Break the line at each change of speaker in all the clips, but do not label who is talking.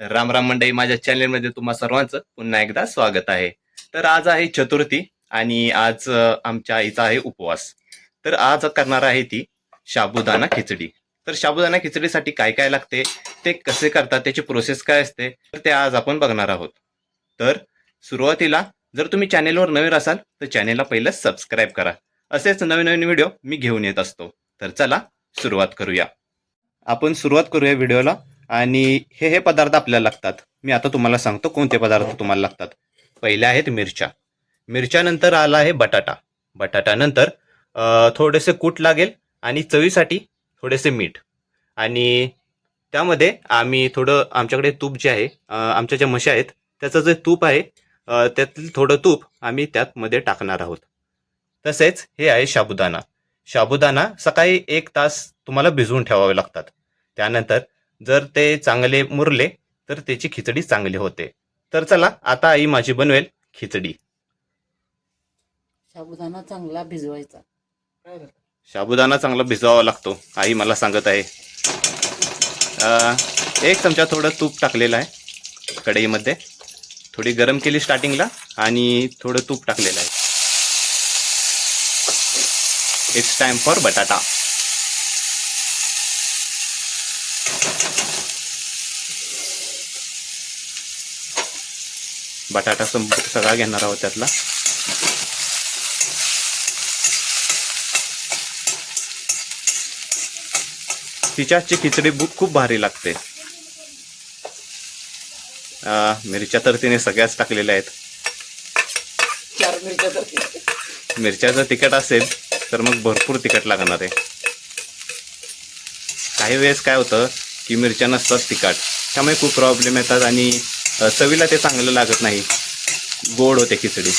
राम राम मंडई माझ्या चॅनेलमध्ये तुम्हा सर्वांचं पुन्हा एकदा स्वागत आहे. तर आज आहे चतुर्थी आणि आज आमच्या आईचा आहे उपवास. तर आज करणार आहे ती शाबुदाना खिचडी. तर शाबुदाना खिचडीसाठी काय काय लागते ते कसे करतात त्याची प्रोसेस काय असते तर ते आज आपण बघणार आहोत. तर सुरुवातीला जर तुम्ही चॅनेलवर नवीन असाल तर चॅनेलला पहिलं सबस्क्राईब करा. असेच नवीन नवीन व्हिडिओ मी घेऊन येत असतो. तर चला सुरुवात करूया. आपण सुरुवात करूया व्हिडिओला. आणि हे हे पदार्थ आपल्याला लागतात. मी आता तुम्हाला सांगतो कोणते पदार्थ तुम्हाला लागतात. पहिले आहेत मिरच्या. मिरच्यानंतर आला आहे बटाटा. बटाट्यानंतर थोडेसे कूट लागेल आणि चवीसाठी थोडेसे मीठ. आणि त्यामध्ये आम्ही थोडं आमच्याकडे तूप जे आहे आमच्या ज्या म्हशी आहेत त्याचं जे तूप आहे त्यातील थोडं तूप आम्ही त्यात मध्ये टाकणार आहोत. तसेच हे आहे साबुदाणा साबुदाणा सकाळी एक तास तुम्हाला भिजवून ठेवावे लागतात. त्यानंतर जर ते चांगले मुरले तर त्याची खिचडी चांगली होते. तर चला आता आई माझी बनवेल खिचडी.
साबुदाणा चांगला भिजवायचा.
साबुदाणा चांगला भिजवावा लागतो आई मला सांगत आहे. एक चमचा थोडं तूप टाकलेलं आहे कढईमध्ये. थोडी गरम केली स्टार्टिंगला आणि थोडं तूप टाकलेलं आहे. इट्स टाइम फॉर बटाटा. बटाटा सगळा घेणार आहोत त्यातला. तिच्या हातची खिचडी खूप भारी लागते. मिरच्या तर तिने सगळ्याच टाकलेल्या आहेत.
चार मिरच्या
जर तिखट असेल तर मग भरपूर तिखट लागणार आहे. काही वेळेस काय होतं की मिरच्या नसतात तिखट. त्यामुळे खूप प्रॉब्लेम येतात आणि चवीला ते चांगलं लागत नाही. गोड होते खिचडी.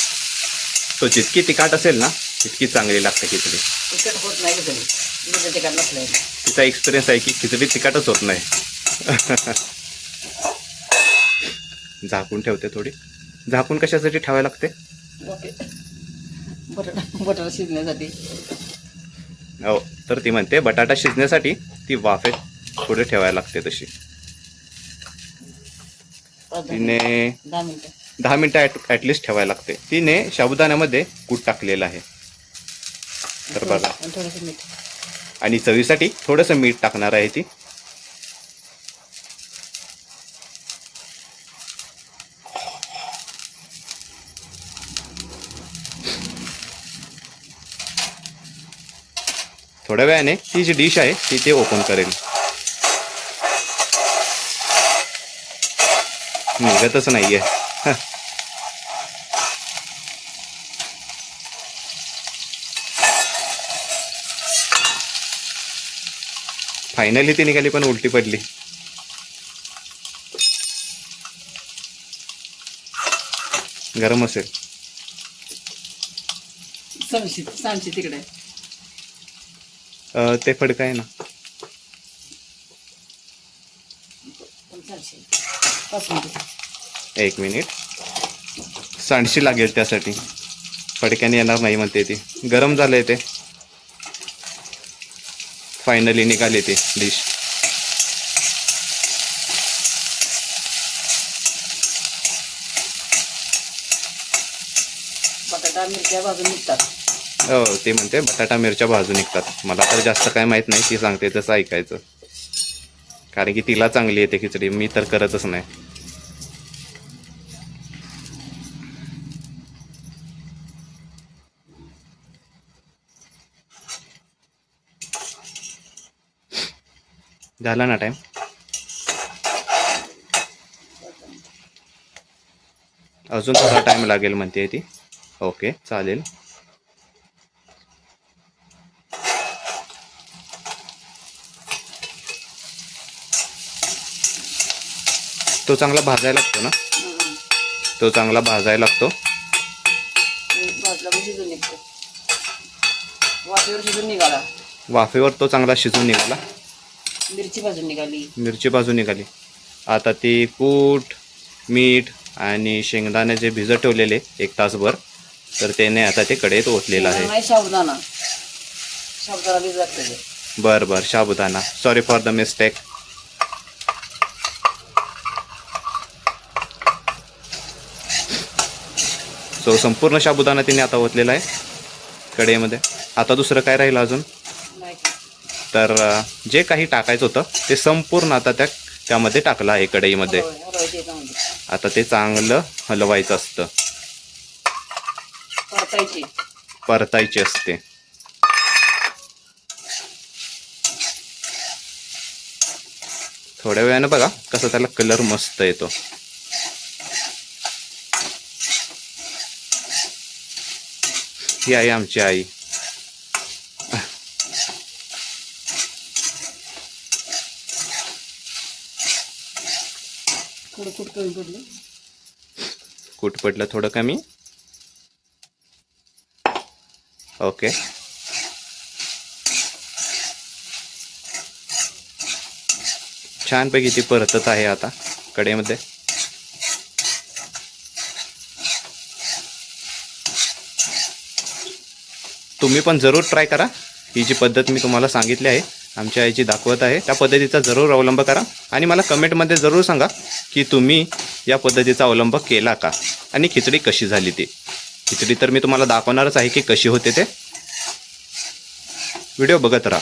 तो जितकी तिखट असेल ना तितकी चांगली लागते खिचडी.
नसल्या.
तिचा एक्सपिरियन्स आहे की खिचडी तिखटच होत नाही. झाकून ठेवते थोडी. झाकून कशासाठी ठेवायला लागते?
ओके बटाटा शिजण्यासाठी.
हो तर ती म्हणते बटाटा शिजण्यासाठी ती वाफेत थोडी ठेवायला लागते तशी. तिने
दहा मिनिटं.
दहा मिनटं ॲट ॲटलिस्ट ठेवायला लागते. तिने साबुदाण्यामध्ये कूट टाकलेलं आहे. तर बघा.
आणि थोडंसं मीठ.
आणि चवीसाठी थोडंसं मीठ टाकणार आहे ती. थोड्या वेळाने ती जी डिश आहे ती ते ओपन करेल. निघतच नाहीये. फायनली ती निघाली पण उलटी पडली. गरम असेल.
तिकडे.
अं, ते फडक आहे ना. एक मिनिट. सांडशी लागेल त्यासाठी. फडक्याने येणार नाही म्हणते ती. गरम झालंय ते. फायनली निघाले ते डिश
बटाटा मिरच्या भाजून निघतात.
हो ते म्हणते बटाटा मिरच्या भाजून निघतात. मला तर जास्त काय माहीत नाही ती सांगते तसं ऐकायचं. कारण की तिला चांगली येते खिचडी. मी तर करतच नाही. झाला ना टाइम अजून थोडा टाइम लागेल म्हणते ती. ओके चालेल. तो चांगला भाजायला लागतो ना. तो चांगला भाजायला लागतो.
वाफेवर शिजून निघाला.
वाफेवर तो चांगला शिजून निघाला.
मिरची भाजून निघाली.
मिरची भाजून निघाली. आता ती कूट मीठ आणि शेंगदाणे जे भिजत ठेवलेले एक तासभर तर त्याने आता ते कढईत ओतलेलं आहे.
साबुदाणा.
बर बर sabudana. Sorry for the mistake so संपूर्ण साबुदाणा तिने आता ओतलेला आहे कढईमध्ये आता दुसरं काय राहिलं अजून? तर जे काही टाकायचं होतं ते संपूर्ण आता त्या त्यामध्ये टाकलं आहे कढईमध्ये. आता ते चांगलं हलवायचं असतं.
परतायचे
असते. थोड्या वेळानं बघा कसं त्याला कलर मस्त येतो. ही आहे आमची आई. कूट पडलं? थोडं कमी? ओके. छानपैकी ती परतत आहे आता कडेमध्ये. तुम्ही पण जरूर ट्राय करा. ही जी पद्धत मी तुम्हाला सांगितली आहे आमच्या आईची दाखवत आहे त्या पद्धतीचा जरूर अवलंब करा. आणि मला कमेंटमध्ये जरूर सांगा की तुम्ही या पद्धतीचा अवलंब केला का? आणि खिचडी कशी झाली ती? खिचडी तर मी तुम्हाला दाखवणारच आहे की कशी होते ते. व्हिडिओ बघत राहा.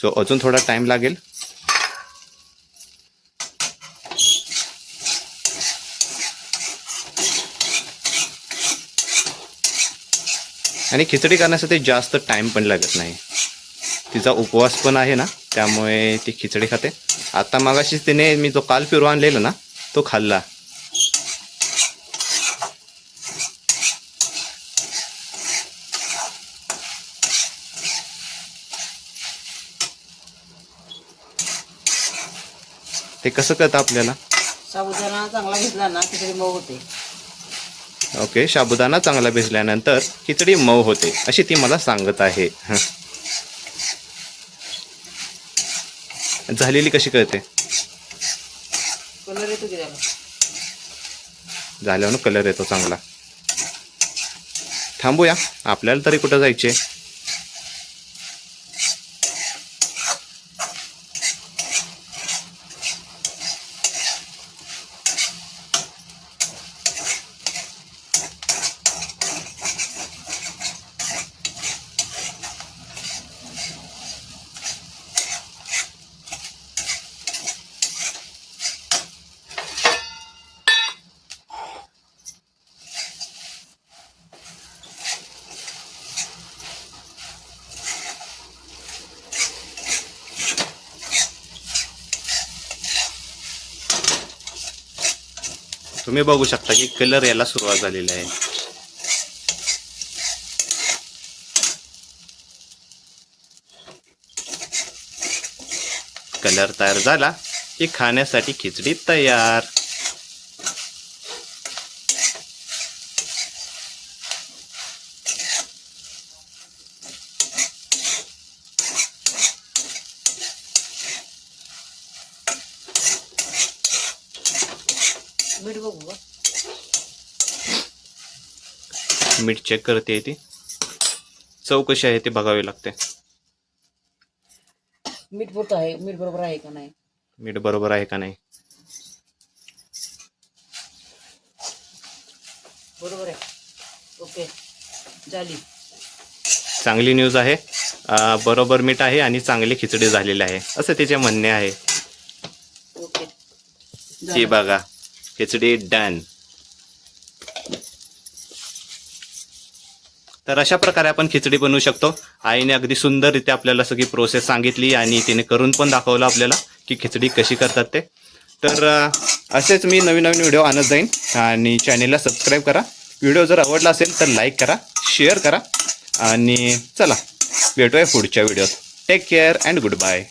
सो अजून थोडा टाइम लागेल. आणि खिचडी करण्यासाठी जास्त टाइम पण लागत नाही. तिचा उपवास पण आहे ना त्यामुळे ती खिचडी खाते. आता मागाशीच तिने मी जो काल पिरू आणलेला ना तो खाल्ला. ते कसं कळतं आपल्याला?
साबुदाणा चांगला घेतला ना खिचडी मऊ होते.
ओके साबुदाणा चांगला भिजल्यानंतर खिचडी मऊ होते अशी ती मला सांगत आहे. हं. झालेली कशी कळते? झाल्यावर कलर येतो चांगला. थांबूया आपल्याला तरी कुठं जायचे तुम्ही बघू शकता की कलर याला सुरुवात झालेली आहे. कलर तयार झाला की खाण्यासाठी खिचडी तयार
मीठ बघू का
मीठ चेक करते ती. चव कशी आहे ते बघावे लागते.
मीठ पुरतं आहे मीठ बरोबर आहे का नाही?
मीठ बरोबर आहे का नाही?
बरोबर आहे. ओके. झाली.
चांगली न्यूज आहे. बरोबर मीठ आहे आणि चांगली खिचडी झालेली आहे. असं तिचे म्हणणे आहे.
ओके. झालं.
बघा. खिचडी डन. तर अशा प्रकारे आपण खिचडी बनवू शकतो. आईने अगदी सुंदररित्या आपल्याला सगळी प्रोसेस सांगितली आणि तिने करून पण दाखवलं आपल्याला की खिचडी कशी करतात ते. तर असेच मी नवीन नवीन व्हिडिओ आणत जाईन आणि चॅनेलला सबस्क्राईब करा. व्हिडिओ जर आवडला असेल तर लाईक करा शेअर करा आणि चला भेटूया पुढच्या व्हिडिओत take care and good bye